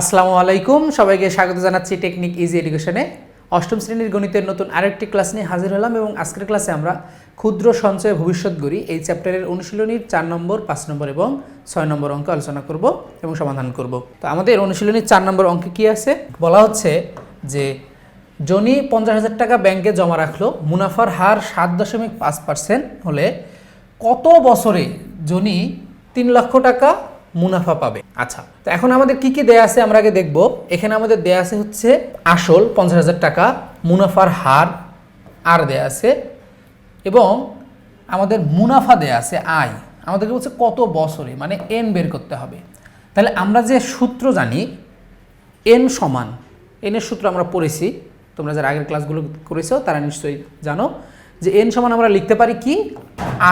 আসসালামু আলাইকুম। সবাইকে স্বাগত জানাচ্ছি টেকনিক ইজি এডুকেশনে অষ্টম শ্রেণির গণিতের নতুন আরেকটি ক্লাস নিয়ে হাজির হলাম এবং আজকের ক্লাসে আমরা ক্ষুদ্র সঞ্চয় ভবিষ্যৎ গড়ি এই চ্যাপ্টারের অনুশীলনীর চার নম্বর, পাঁচ নম্বর এবং ছয় নম্বর অঙ্ক আলোচনা করব এবং সমাধান করব। তো আমাদের অনুশীলনীর চার নম্বর অঙ্কে কি আছে? বলা হচ্ছে যে জনি পঞ্চাশ হাজার টাকা ব্যাংকে জমা রাখল, মুনাফার হার সাত দশমিক পাঁচ পার্সেন্ট হলে কত বছরে জনি তিন লক্ষ টাকা মুনাফা পাবে। আচ্ছা তো এখন আমাদের কি কি দেয়া আছে আমরা আগে দেখব। এখানে আমাদের দেয়া আছে হচ্ছে আসল পঞ্চাশ হাজার টাকা, মুনাফার হার আর দেয়া আছে, এবং আমাদের মুনাফা দেয়া আছে আয়। আমাদেরকে বলছে কত বছরে মানে এন বের করতে হবে। তাহলে আমরা যে সূত্র জানি এন সমান এনের সূত্র আমরা পড়েছি, তোমরা যারা আগের ক্লাসগুলো করেছ, তারা নিশ্চয়ই জানো, যে এন সমান আমরা লিখতে পারি কি?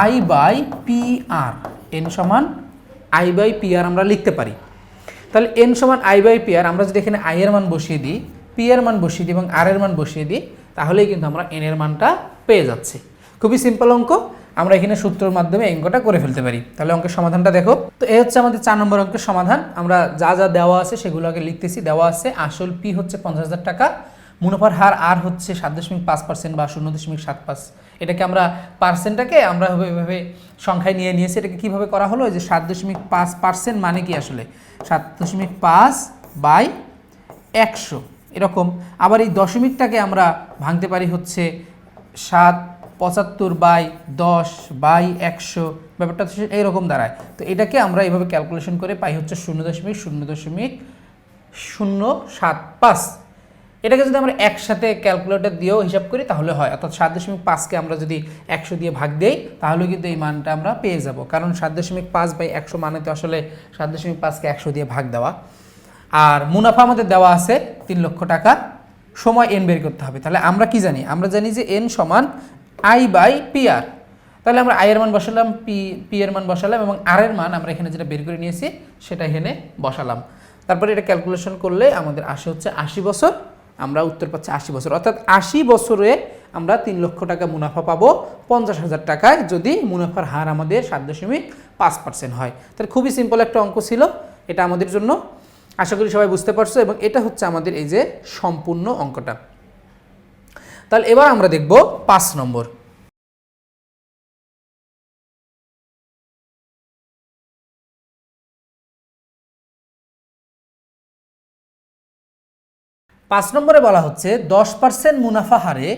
I by P R N সমান আই বাই পি আর আমরা লিখতে পারি। তাহলে এন সমান আই বাই পি আর আমরা যদি এখানে আই এর মান বসিয়ে দিই পি এর মান বসিয়ে দিই এবং আর এর মান বসিয়ে দিই, তাহলেই কিন্তু আমরা এন এর মানটা পেয়ে যাচ্ছি। খুবই সিম্পল অঙ্ক, আমরা এখানে সূত্রের মাধ্যমে অঙ্কটা করে ফেলতে পারি। তাহলে অঙ্কের সমাধানটা দেখো। তো এই হচ্ছে আমাদের চার নম্বর অঙ্কের সমাধান। আমরা যা যা দেওয়া আছে সেগুলো আগে লিখতেছি। দেওয়া আছে আসল পি হচ্ছে পঞ্চাশ হাজার টাকা, মুনাফার হার আর হচ্ছে সাত দশমিক পাঁচ পার্সেন্ট বা শূন্য দশমিক সাত পাঁচ এটাকে আমরা পার্সেন্টটাকে আমরা এভাবে সংখ্যায় নিয়ে নিয়েছি এটাকে কীভাবে করা হলো? যে সাত দশমিক পাঁচ পার্সেন্ট মানে কি আসলে? সাত দশমিক পাঁচ বাই একশো। এরকম। আবার এই দশমিকটাকে আমরা ভাঙতে পারি হচ্ছে সাত পঁচাত্তর বাই দশ বাই একশো। ব্যাপারটা এইরকম দাঁড়ায়। তো এটাকে আমরা এইভাবে ক্যালকুলেশন করে পাই হচ্ছে শূন্য দশমিক শূন্য দশমিক শূন্য সাত পাঁচ। এটাকে যদি আমরা একসাথে ক্যালকুলেটর দিয়েও হিসাব করি, তাহলে হয়। অর্থাৎ সাত দশমিক পাঁচকে আমরা যদি একশো দিয়ে ভাগ দিই, তাহলে কিন্তু এই মানটা আমরা পেয়ে যাব। কারণ সাত দশমিক পাঁচ বাই একশো মানে তো আসলে সাত দশমিক পাঁচকে একশো দিয়ে ভাগ দেওয়া। আর মুনাফা আমাদের দেওয়া আছে তিন লক্ষ টাকা। সময় এন বের করতে হবে। তাহলে আমরা কি জানি? আমরা জানি যে এন সমান আই বাই পি আর তাহলে আমরা আই এর মান বসালাম পি পি এর মান বসালাম এবং আর এর মান আমরা এখানে যেটা বের করে নিয়েছি, সেটা এখানে বসালাম। তারপরে এটা ক্যালকুলেশন করলে আমাদের আসে হচ্ছে আশি বছর। আমরা উত্তর পাচ্ছি আশি বছর। অর্থাৎ আশি বছরে আমরা তিন লক্ষ টাকা মুনাফা পাবো, পঞ্চাশ হাজার টাকায় যদি মুনাফার হার আমাদের সাত দশমিক পাঁচ পার্সেন্ট হয়। তাহলে খুবই সিম্পল একটা অঙ্ক ছিল এটা আমাদের জন্য। আশা করি সবাই বুঝতে পারছ এবং এটা হচ্ছে আমাদের এই যে সম্পূর্ণ অঙ্কটা। তাহলে এবার আমরা দেখব পাঁচ নম্বর। পাঁচ নম্বরে বলা হচ্ছে, দশ পার্সেন্ট মুনাফা হারে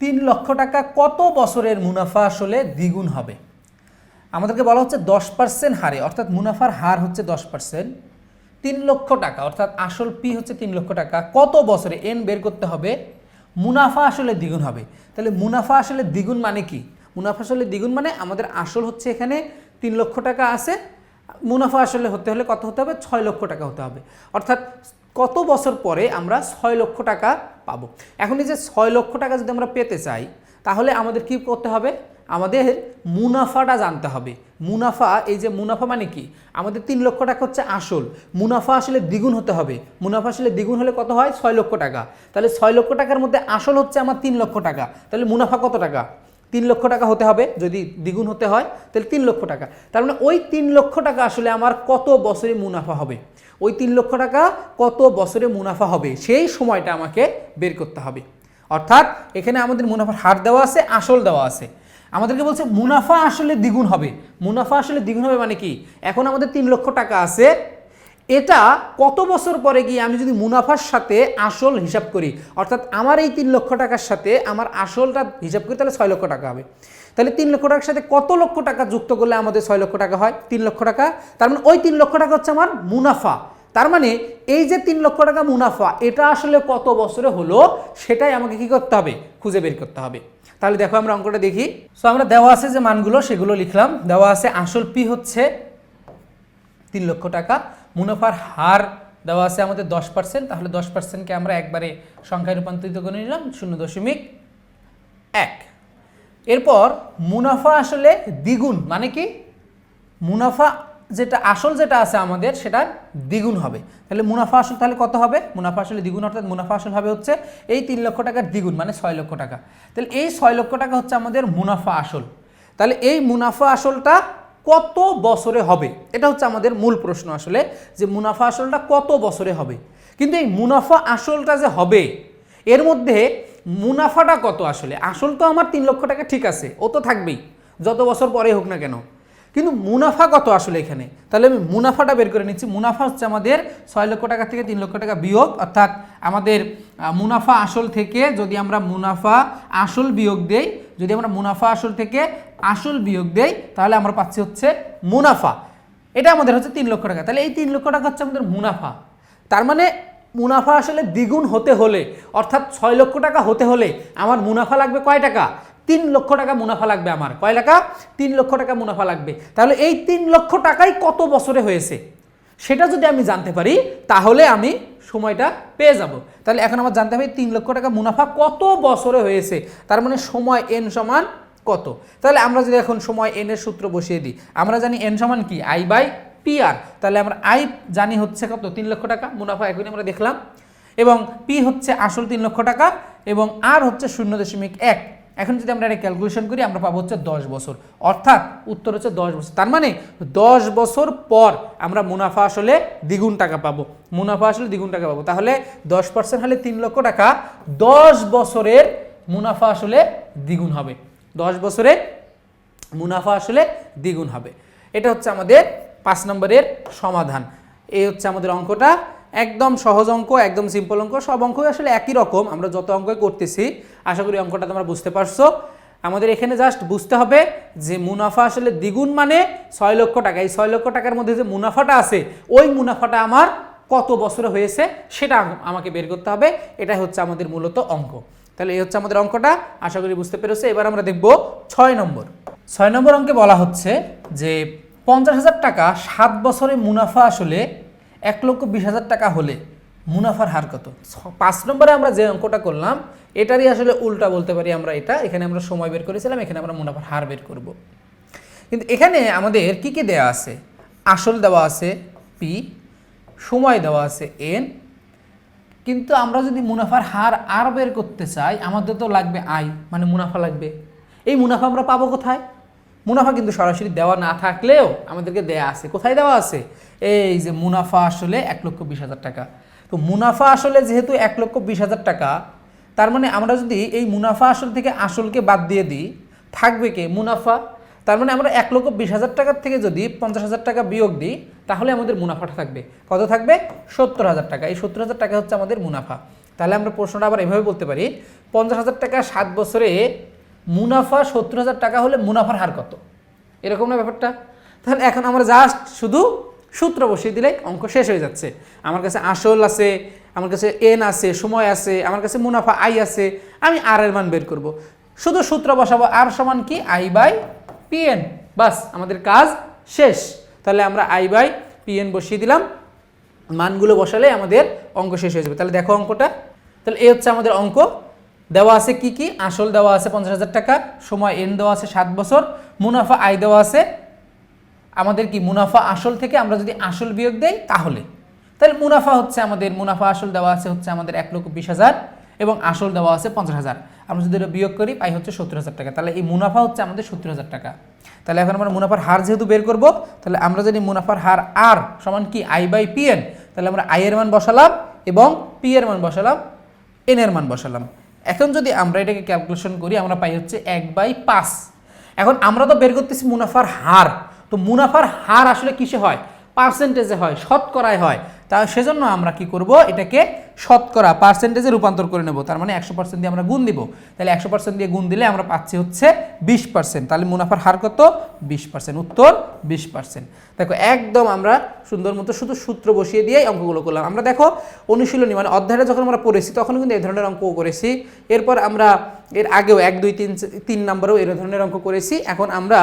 তিন লক্ষ টাকা কত বছরের মুনাফা আসলে দ্বিগুণ হবে? আমাদেরকে বলা হচ্ছে দশ পার্সেন্ট হারে, অর্থাৎ মুনাফার হার হচ্ছে দশ পার্সেন্ট তিন লক্ষ টাকা, অর্থাৎ আসল পি হচ্ছে তিন লক্ষ টাকা, কত বছরে এন বের করতে হবে? মুনাফা আসলে দ্বিগুণ হবে। তাহলে মুনাফা আসলে দ্বিগুণ মানে কি? মুনাফা আসলে দ্বিগুণ মানে আমাদের আসল হচ্ছে এখানে তিন লক্ষ টাকা আছে, মুনাফা আসলে হতে হলে কত হতে হবে? ছয় লক্ষ টাকা হতে হবে। অর্থাৎ কত বছর পরে আমরা ছয় লক্ষ টাকা পাবো? এখন এই যে ছয় লক্ষ টাকা যদি আমরা পেতে চাই, তাহলে আমাদের কি করতে হবে? আমাদের মুনাফাটা জানতে হবে। মুনাফা, এই যে মুনাফা মানে কি? আমাদের তিন লক্ষ টাকা হচ্ছে আসল। মুনাফা আসলে দ্বিগুণ হতে হবে। মুনাফা আসলে দ্বিগুণ হলে কত হয়? ছয় লক্ষ টাকা। তাহলে ছয় লক্ষ টাকার মধ্যে আসল হচ্ছে আমার তিন লক্ষ টাকা। তাহলে মুনাফা কত টাকা? তিন লক্ষ টাকা হতে হবে। যদি দ্বিগুণ হতে হয়, তাহলে তিন লক্ষ টাকা। তার মানে ওই তিন লক্ষ টাকা আসলে আমার কত বছরে মুনাফা হবে? ওই তিন লক্ষ টাকা কত বছরে মুনাফা হবে? সেই সময়টা আমাকে বের করতে হবে। অর্থাৎ এখানে আমাদের মুনাফার হার দেওয়া আছে, আসল দেওয়া আছে। আমাদেরকে বলছে, মুনাফা আসলে দ্বিগুণ হবে। মুনাফা আসলে দ্বিগুণ হবে মানে কি? এখন আমাদের তিন লক্ষ টাকা আছে। এটা কত বছর পরে গিয়ে আমি যদি মুনাফার সাথে আসল হিসাব করি? অর্থাৎ আমার এই তিন লক্ষ টাকার সাথে আমার আসলটা হিসাব করি, তাহলে ছয় লক্ষ টাকা হবে। তাহলে তিন লক্ষ টাকার সাথে কত লক্ষ টাকা যুক্ত করলে আমাদের ছয় লক্ষ টাকা হয়? তিন লক্ষ টাকা। তার মানে ওই তিন লক্ষ টাকা হচ্ছে আমার মুনাফা। তার মানে এই যে তিন লক্ষ টাকা মুনাফা, এটা আসলে কত বছরে হলো সেটাই আমাকে কি করতে হবে? খুঁজে বের করতে হবে। তাহলে দেখো আমরা অঙ্কটা দেখি। সো আমরা দেওয়া আছে যে মানগুলো, সেগুলো লিখলাম। দেওয়া আছে আসল পি হচ্ছে তিন লক্ষ টাকা। মুনাফার হার দেওয়া আছে আমাদের দশ পার্সেন্ট। তাহলে দশ পার্সেন্টকে আমরা একবারে সংখ্যায় রূপান্তরিত করে নিলাম, শূন্য দশমিক এক। এরপর মুনাফা আসলে দ্বিগুণ মানে কি? মুনাফা যেটা, আসল যেটা আছে আমাদের, সেটা দ্বিগুণ হবে। তাহলে মুনাফা আসল তাহলে কত হবে? মুনাফা আসলে দ্বিগুণ অর্থাৎ মুনাফা আসল হবে হচ্ছে এই তিন লক্ষ টাকার দ্বিগুণ মানে ছয় লক্ষ টাকা। তাহলে এই ছয় লক্ষ টাকা হচ্ছে আমাদের মুনাফা আসল। তাহলে এই মুনাফা আসলটা কত বছরে হবে? এটা হচ্ছে আমাদের মূল প্রশ্ন আসলে, যে মুনাফা আসলটা কত বছরে হবে? কিন্তু এই মুনাফা আসলটা যে হবে, এর মধ্যে মুনাফাটা কত আসলে? আসল তো আমার তিন লক্ষ টাকা ঠিক আছে, ও তো থাকবেই, যত বছর পরে হোক না কেন। কিন্তু মুনাফা কত আসলে এখানে? তাহলে আমি মুনাফাটা বের করে নিচ্ছি। মুনাফা হচ্ছে আমাদের ছয় লক্ষ টাকা থেকে তিন লক্ষ টাকা বিয়োগ, অর্থাৎ আমাদের মুনাফা আসল থেকে যদি আমরা মুনাফা আসল বিয়োগ দেই, যদি আমরা মুনাফা আসল থেকে আসল বিয়োগ দেই, তাহলে আমরা পাচ্ছি হচ্ছে মুনাফা। এটা আমাদের হচ্ছে তিন লক্ষ টাকা। তাহলে এই তিন লক্ষ টাকা হচ্ছে আমাদের মুনাফা। তার মানে মুনাফা আসলে দ্বিগুণ হতে হলে, অর্থাৎ ছয় লক্ষ টাকা হতে হলে আমার মুনাফা লাগবে কয় টাকা? তিন লক্ষ টাকা মুনাফা লাগবে আমার। কয় টাকা? তিন লক্ষ টাকা মুনাফা লাগবে। তাহলে এই তিন লক্ষ টাকাই কত বছরে হয়েছে? সেটা যদি আমি জানতে পারি, তাহলে আমি সময়টা পেয়ে যাব। তাহলে এখন আমার জানতে হবে তিন লক্ষ টাকা মুনাফা কত বছরে হয়েছে? তার মানে সময় এন সমান কত? তাহলে আমরা যদি এখন সময় এন এর সূত্র বসিয়ে দিই, আমরা জানি এন সমান কি? আই বাই পি আর তাহলে আমরা আই জানি হচ্ছে কত? তিন লক্ষ টাকা, মুনাফা এখনই আমরা দেখলাম। এবং পি হচ্ছে আসল তিন লক্ষ টাকা, এবং আর হচ্ছে শূন্য দশমিক এক। এখন যদি আমরা এটা ক্যালকুলেশন করি, আমরা পাবো হচ্ছে দশ বছর। অর্থাৎ উত্তর হচ্ছে দশ বছর। তার মানে দশ বছর পর আমরা মুনাফা আসলে দ্বিগুণ টাকা পাবো। মুনাফা আসলে দ্বিগুণ টাকা পাবো। তাহলে দশ পার্সেন্ট হলে তিন লক্ষ টাকা, দশ বছরের মুনাফা আসলে দ্বিগুণ হবে। দশ বছরে মুনাফা আসলে দ্বিগুণ হবে। এটা হচ্ছে আমাদের পাঁচ নম্বরের সমাধান। এই হচ্ছে আমাদের অঙ্কটা। একদম সহজ অঙ্ক, একদম সিম্পল অঙ্ক, সব অঙ্কই আসলে একই রকম। আমরা যত অঙ্কই করতেছি, আশা করি অঙ্কটা তোমরা বুঝতে পারছ। আমাদের এখানে জাস্ট বুঝতে হবে যে মুনাফা আসলে দ্বিগুণ মানে ছয় লক্ষ টাকা। এই ছয় লক্ষ টাকার মধ্যে যে মুনাফাটা আছে, ওই মুনাফাটা আমার কত বছরে হয়েছে সেটা আমাকে বের করতে হবে। এটাই হচ্ছে আমাদের মূলত অঙ্ক। তাহলে এই হচ্ছে আমাদের অঙ্কটা। আশা করি বুঝতে পেরেছে। এবার আমরা দেখব ছয় নম্বর। ছয় নম্বর অঙ্কে বলা হচ্ছে যে পঞ্চাশ হাজার টাকা, সাত বছরে মুনাফা আসলে এক লক্ষ বিশ হাজার টাকা হলে মুনাফার হার কত? পাঁচ নম্বরে আমরা যে অঙ্কটা করলাম, এটারই আসলে উল্টা বলতে পারি আমরা এটা। এখানে আমরা সময় বের করেছিলাম, এখানে আমরা মুনাফার হার বের করব। কিন্তু এখানে আমাদের কি কি দেওয়া আছে? আসল দেওয়া আছে পি সময় দেওয়া আছে এন কিন্তু আমরা যদি মুনাফার হার আর বের করতে চাই, আমাদের তো লাগবে আই মানে মুনাফা লাগবে। এই মুনাফা আমরা পাবো কোথায়? মুনাফা কিন্তু সরাসরি দেওয়া না থাকলেও আমাদেরকে দেয়া আছে। কোথায় দেওয়া আছে? এই যে মুনাফা আসলে এক লক্ষ বিশ হাজার টাকা। তো মুনাফা আসলে যেহেতু এক লক্ষ বিশ হাজার টাকা, তার মানে আমরা যদি এই মুনাফা আসল থেকে আসলকে বাদ দিয়ে দিই, থাকবে কে? মুনাফা। তার মানে আমরা এক লক্ষ বিশ হাজার টাকার থেকে যদি পঞ্চাশ হাজার টাকা বিয়োগ দিই, তাহলে আমাদের মুনাফাটা থাকবে। কত থাকবে? সত্তর হাজার টাকা। এই সত্তর হাজার টাকা হচ্ছে আমাদের মুনাফা। তাহলে আমরা প্রশ্নটা আবার এভাবে বলতে পারি, পঞ্চাশ হাজার টাকা সাত বছরে মুনাফা সত্তর হাজার টাকা হলে মুনাফার হার কত? এরকম না ব্যাপারটা? তাহলে এখন আমরা জাস্ট শুধু সূত্র বসিয়ে দিলে অঙ্ক শেষ হয়ে যাচ্ছে। আমার কাছে আসল আছে, আমার কাছে এন আছে, সময় আছে, আমার কাছে মুনাফা আই আছে, আমি আর এর মান বের করব। শুধু সূত্র বসাবো আর সমান কি? আই বাই পিএন বাস, আমাদের কাজ শেষ। তাহলে আমরা আই বাই পিএন বসিয়ে দিলাম। মানগুলো বসালে আমাদের অঙ্ক শেষ হয়ে যাবে। তাহলে দেখো অঙ্কটা। তাহলে এ হচ্ছে আমাদের অঙ্ক। দেওয়া আছে কি কি? আসল দেওয়া আছে পঞ্চাশ হাজার টাকা, সময় এন দেওয়া আছে সাত বছর, মুনাফা আয় দেওয়া আছে আমাদের কি মুনাফা আসল থেকে আমরা যদি আসল বিয়োগ দেই তাহলে। তাহলে মুনাফা হচ্ছে আমাদের, মুনাফা আসল দেওয়া আছে হচ্ছে আমাদের এক লক্ষ বিশ হাজার এবং আসল দেওয়া আছে পঞ্চাশ হাজার। আমরা যদি এটা বিয়োগ করি পাই হচ্ছে সত্তর হাজার টাকা। তাহলে এই মুনাফা হচ্ছে আমাদের সত্তর হাজার টাকা। তাহলে এখন আমরা মুনাফার হার যেহেতু বের করব, তাহলে আমরা যদি মুনাফার হার আর সমান কি আই বাই পি এন, তাহলে আমরা আই এর মান বসালাম এবং পি এর মান বসালাম, এন এর মান বসালাম। এখন যদি আমরা এটাকে ক্যালকুলেশন করি, আমরা পাই হচ্ছে এক বাই পাঁচ। এখন আমরা তো বের করতেছি মুনাফার হার। তো মুনাফার হার আসলে কিসে হয়? পার্সেন্টেজে হয়, শতকরায় হয়। তা সেজন্য আমরা কি করব? এটাকে শতকরা পার্সেন্টেজে রূপান্তর করে নেব। তার মানে একশো পার্সেন্ট দিয়ে আমরা গুণ দিব। তাহলে একশো পার্সেন্ট দিয়ে গুণ দিলে আমরা পাচ্ছি হচ্ছে বিশ পার্সেন্ট তাহলে মুনাফার হার কত? বিশ পার্সেন্ট উত্তর, বিশ পার্সেন্ট দেখো, একদম আমরা সুন্দর মতো শুধু সূত্র বসিয়ে দিয়ে অঙ্কগুলো করলাম। আমরা দেখো, অনুশীলনী মানে অধ্যায়টা যখন আমরা পড়েছি তখন কিন্তু এই ধরনের অঙ্কও করেছি। এরপর আমরা এর আগেও এক, দুই, তিন তিন নম্বরেও এর ধরনের অঙ্ক করেছি। এখন আমরা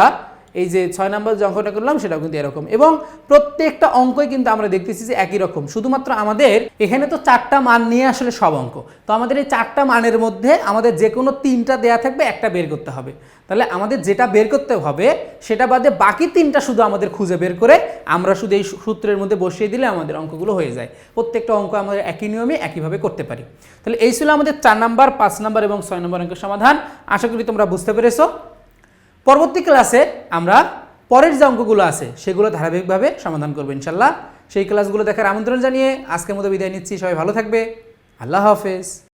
এই যে ছয় নম্বর যে অঙ্কটা করলাম, সেটাও কিন্তু এরকম। এবং প্রত্যেকটা অঙ্কই কিন্তু আমরা দেখতেছি যে একই রকম। শুধুমাত্র আমাদের এখানে তো চারটা মান নিয়ে আসলে সব অঙ্ক। তো আমাদের এই চারটা মানের মধ্যে আমাদের যে কোনো তিনটা দেয়া থাকবে, একটা বের করতে হবে। তাহলে আমাদের যেটা বের করতে হবে, সেটা বাদে বাকি তিনটা শুধু আমাদের খুঁজে বের করে আমরা শুধু এই সূত্রের মধ্যে বসিয়ে দিলে আমাদের অঙ্কগুলো হয়ে যায়। প্রত্যেকটা অঙ্ক আমাদের একই নিয়মে একইভাবে করতে পারি। তাহলে এই ছিল আমাদের চার নাম্বার, পাঁচ নাম্বার এবং ছয় নম্বর অঙ্কের সমাধান। আশা করি তোমরা বুঝতে পেরেছ। পরবর্তী ক্লাসে আমরা পরের যে অঙ্কগুলো আছে, সেগুলো ধারাবাহিকভাবে সমাধান করব ইনশাল্লাহ। সেই ক্লাসগুলো দেখার আমন্ত্রণ জানিয়ে আজকের মতো বিদায় নিচ্ছি। সবাই ভালো থাকবে। আল্লাহ হাফেজ।